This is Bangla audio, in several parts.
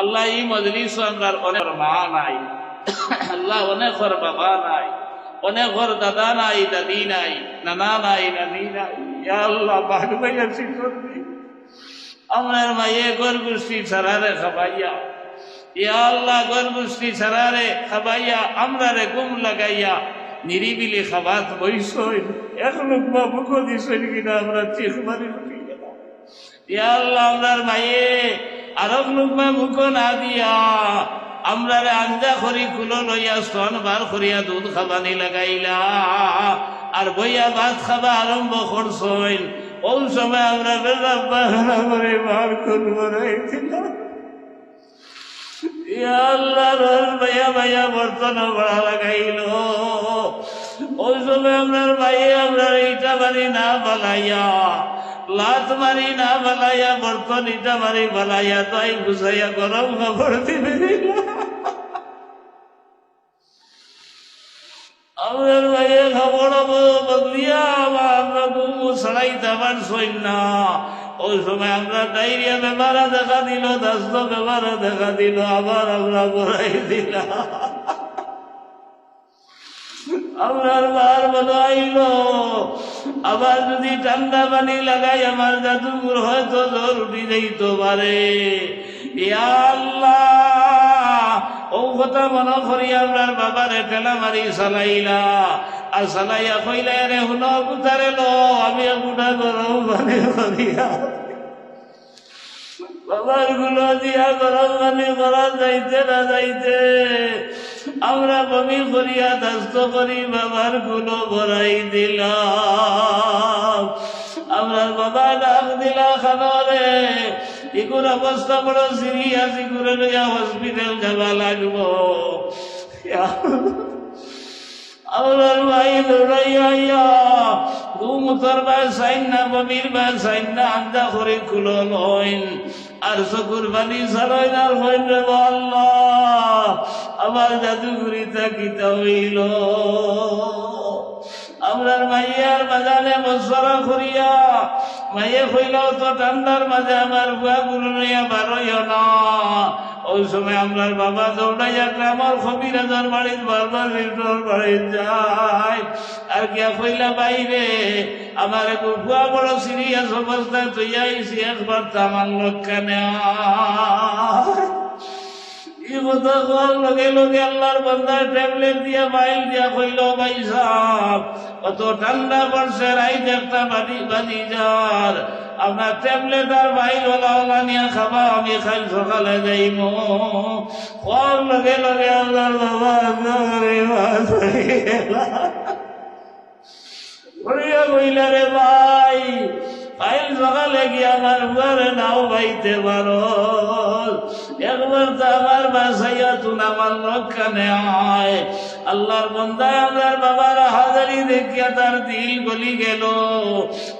আল্লাহ এই মজলিস আমরা অনেক মা নাই। আল্লাহ অনেক বাবা নাই। অনেক দাদা নাই, দাদি নাই, নানা নাই, নানি নাই। আল্লাহ বাঘ ভাইয়া করবি আমার মায়ে গর গোষ্ঠী ছাড়ারে খাবাইয়া। ইয়া আল্লাহ গর গোষ্ঠী ছাড়ারে খাবাইয়া, আমরা রে গুম লাগাইয়া নিরিবিলি খাবাত বইসই। এক লোক বা মুখ দিছই কিনা আমরা চিখ মারি ইয়া আল্লাহ আমরার মায়ে আরব লোক বা মুখ না দিয়া। আমরা আঞ্জা করি কুলো লইয়া স্তন বার করিয়া দুধ খাবানি লাগাইলা। আর বইয়া ভাত খাবা আরম্ভ করছইন। ওই সময় আমরা বেলা করে বার করব ভাইয়া ভাইয়া বর্তন বড়া লাগাইল। ওই সময় আপনার ভাইয়ে আপনার ইটা বাড়ি না বালাইয়া লাত মারি না বালাইয়া বর্তন ইটা মারি বালাইয়া তাই গুছাইয়া গরম খবর দিবে আমাদের ভাইয়ে খবর বদলিয়া আমরা ঘুম ছড়াইতে পারছই না ওই সময় আমরা ডাইরিয়া বেমারা দেখা দিল দাস্ত বেমারা দেখা দিল, আবার আমরা বড়াই দিলাম। আপনার বার বলো আইল। আবার যদি ঠান্ডা পানি লাগাই, আমার জাদুগুর হয়তো জ্বর উঠি যাইতে পারে। আল্লাহ, ও কথা মনে করি আপনার বাবারে ঠেলা মারি চালাইলা। আর চালাইয়া কইলা রে হুন বুতারে লো, আমি বুটা গরম পানি করিয়া। বাবারগুলো দিয়া গরম পানি করা যাইতে না যাইতে আমরা বমি করিয়া দাস্ত করি, বাবারগুলো ভরাই দিলাম। আমরা বাবা ডাক দিলা খানরে ইকুর অবস্থা বড় সিরিয়াস ইকুরে লইয়া হসপিটাল যাবা লাগবো। আমার ভাই দৌড়াইয়া ঘুমতর বা সাইন না, বমির বা সাইন না আন্দা করে খুলো লইন। আর চকুর বানি ছাড়াই আর হইন রে আল্লাহ। আমার জাদুগুরি থাকিতে হইল। আমরার মাইয়ার বাজারে মশলা করিয়া, মাইয়ে হইল তো ঠান্ডার মাঝে আমার বুয়া গুলো নিয়ে বারোই না। ওই সময় আমরার বাবা দৌড়াইয়া গ্রামের খবিরাজার বাড়ির বারবার রিটোর বাড়ি যায়। আর গিয়া কইলা বাইরে আমার বুয়া বড় সিরিয়াস অবস্থায় তুই আইসি একবার তো আমার কোয়ার লগে লগে আল্লাহর বান্দার ট্যাবলেট দিয়া বাইল দিয়া কইল, ভাই সাহেব, কত ঠান্ডা পড়ছে, রাইত একটা বাড়ি বাড়ি যার আপনার ট্যাবলেট আর বাইল ওলা নিয়ে খাবা, আমি খাই সকালে যাইব কোয়ার লগে লগে বাস বলিয়া কইলা রে ভাই ফাইল সকালে গিয়ে আমার বুয়ারে নাও বাইতে পারো। একবার তো আমার বাসাইয়া তুন আমার লক্ষণে হয় আল্লাহর বন্দায় আমার বাবার হাজারি দেখিয়া তার দিল গলি গেল।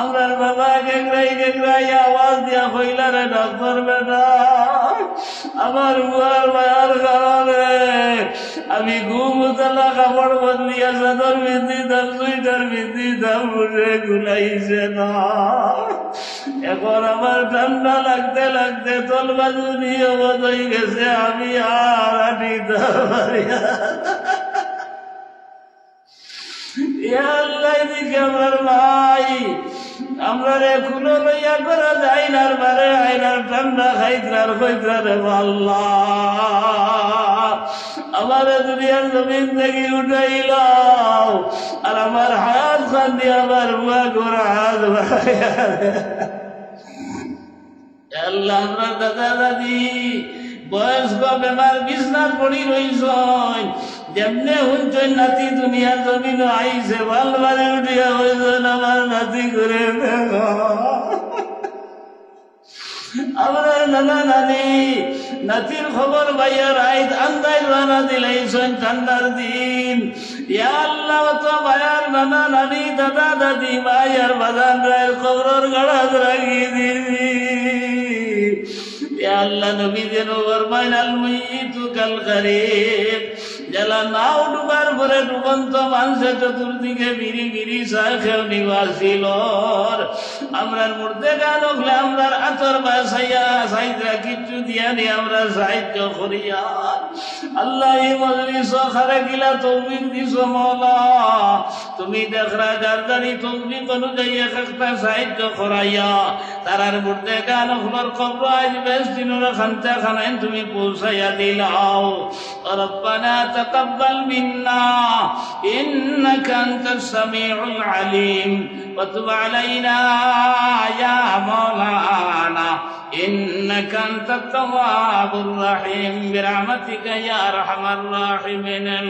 আমার বাবা গেগরাই গেগরাই আওয়াজ দিয়া কইলা রে ডক্টর বেটা, আমার বুয়ার মায়ার কারণে আমি ঘুম উতলা কাপড় বদলিয়া চাদর বিন্দি দাম সুইটার বিন্দি দাম, উঠে গুলাইছে না। এখন আমার ঠান্ডা লাগতে লাগতে তল বাজু নিয়ে বদই গেছে, আমি আর আটিতে পারি আল্লাহ দিকে আমার ভাই আমরা রে খুলো লইয়া করা যাই না বারে আইনার ঠান্ডা খাইত্রার কইত্রার আল্লাহ। আমার দুনিয়ার জমিন থেকে উঠাইলাম আর আমার হাত খান দিয়ে আমার বুয়া গোড়া হাত আল্লাহ, আমরা দাদা দাদি বয়স্ক বেমার বিছনার পড়ি রইছন যেমনে হুঞ্চই নাতি দুনিয়ার জমিন আইছে ভালো বারে উঠিয়া হইছেন আমার নাতি করে দেখো আমরা নানা নানি, নাতির খবর ভাইয়া রাইত আন্দাই রানা দিলাইছেন ঠান্ডার দিন। ইয়া আল্লাহ, তো ভাইয়ার নানা নানি, দাদা, দাদি ভাইয়ার বাজান রায় খবরের গাড়াত রাখি দিবি। ইয়া আল্লাহ নবী যেন ফরমাইন আল মাইয়িতু কাল গরিব। জেলা নাও ডুবার পরে ডুবন্ত মানুষে চতুর্দিকে বিড়ি বিড়ি সাখেও নিবাসিল আমরার মূর্তে গান হলে আমরার আতর বাসাইয়া সাইদরা কিচ্ছু দিয়া আমরা সাহায্য করিয়া। আল্লাহ এই মজলিস খারে গিলা তৌফিক দিস মৌলা তুমি দেখরা জারদারি তৌফিক অনুযায়ী এক একটা সাহায্য করাইয়া তারার মূর্তে গান হলার খবর আজ বেশ দিনের খান্তা খানায় তুমি পৌঁছাইয়া দিলাও ربنا تقبل منا إنك أنت السميع العليم وتب علينا يا مولانا إنك أنت التواب الرحيم برحمتك يا أرحم الراحمين.